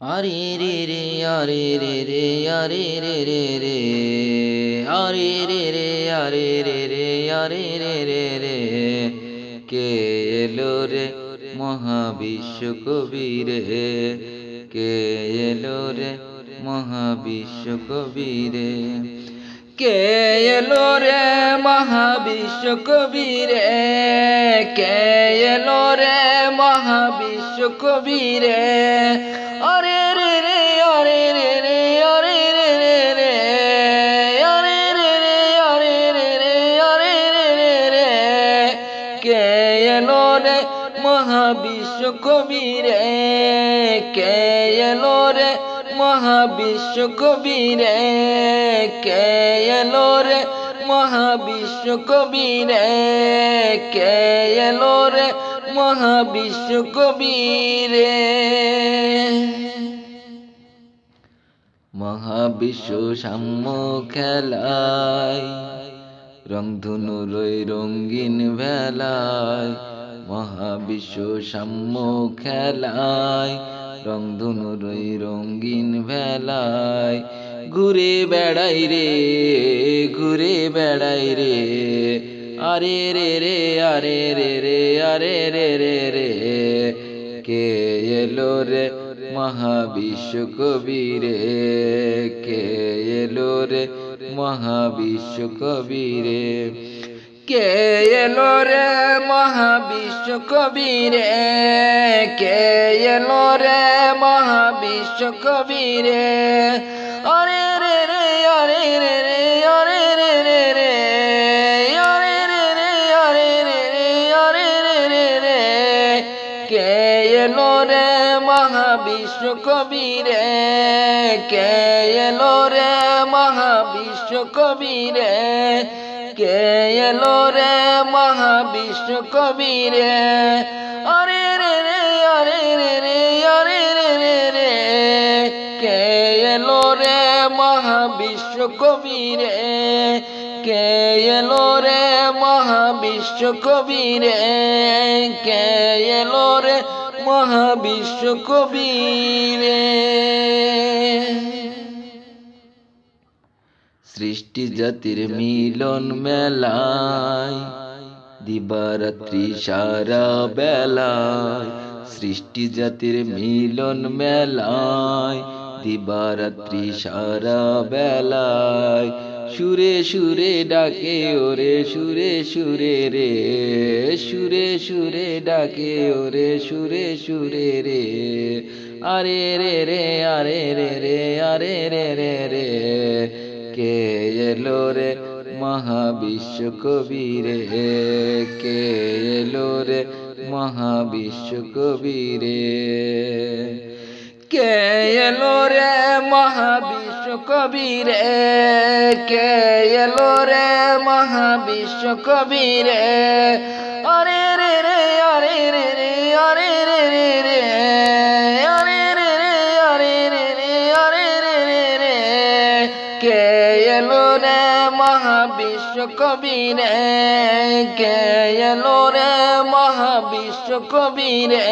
আরে রে রে, আরে রে রে, আরে রে রে রে, আরে রে রে, আরে রে রে, আরে রে রে রে, কে এলো রে মহাবিশ্ব কবিরে কে এলো রে মহাবিশ্ব কবিরে কে এলো রে মহাবিশ্ব কবিরে কে এলো রে মহাবিশ্ব কবিরে আরে রে রে আরে রে রে আরে রে রে রে আরে রে রে আরে রে রে আরে রে রে রে, কে এলো রে মহাবিশ্ব কবিরে মহাবিশ্ব কবিরে কে এলো রে? মহাবিশ্ব কবিরে কে এলো রে? মহাবিশ্ব কবিরে মহাবিশ্ব সাম্য খেলায়, রংধনু রই রঙ্গিন ভেলায়, মহাবিশ্ব সাম্য খেলায় রংধনু রই রঙ্গিন ভেলায় ঘুরে বেড়াই রে, ঘুরে বেড়াই রে। আরে রে রে, আরে রে রে, আরে রে রে রে। কে এলো রে মহাবিশ্ব কবিরে কে এলো রে মহাবিশ্ব কবিরে কে এলো রে মহাবিশ্ব কবিরে কে এলো রে মহাবিশ্ব কবিরে আরে রে রে আরে রে রে আরে রে রে রে আরে রে রে আরে রে রে আরে রে রে রে, কে এলো রে মহাবিশ্ব কবিরে কে এলো রে মহাবিশ্ব কবিরে কে এলো রে মহাবিশ্ব কবিরে? আরে রে রে, আরে রে রে, আরে রে রে রে। কে এলো রে মহাবিশ্ব কবিরে? কে এলো রে মহাবিশ্ব কবিরে? কে এলো রে মহাবিশ্ব কবিরে? সৃষ্টি জাতির মিলন মেলায় দিবারাত্রি সারা বেলায়, সৃষ্টি জাতির মিলন মেলায় দিবারাত্রি সারা বেলায়। সুরে সুরে ডাকে, ওরে সুরে সুরে রে, সুরে সুরে ডাকে, ওরে সুরে সুরে রে। আরে রে রে, আরে রে রে, আরে রে রে রে। এলো রে মহাবিশ্ব কবিরে কে এলো রে মহাবিশ্ব কবিরে কে এলো রে মহাবিশ্ব কবিরে কে এলো রে মহাবিশ্ব কবিরে আরে রে রে, আরে রে রে, আরে রে রে রে, আরে রে রে, আরে রে রে, আরে রে রে রে, কে রে মহাবিশ্ব কবিরে কে এলো রে মহাবিশ্ব কবিরে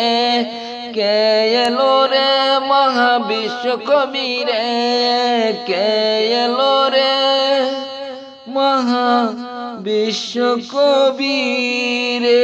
কে এলো রে মহাবিশ্ব কবিরে কে এলো রে মহাবিশ্ব কবিরে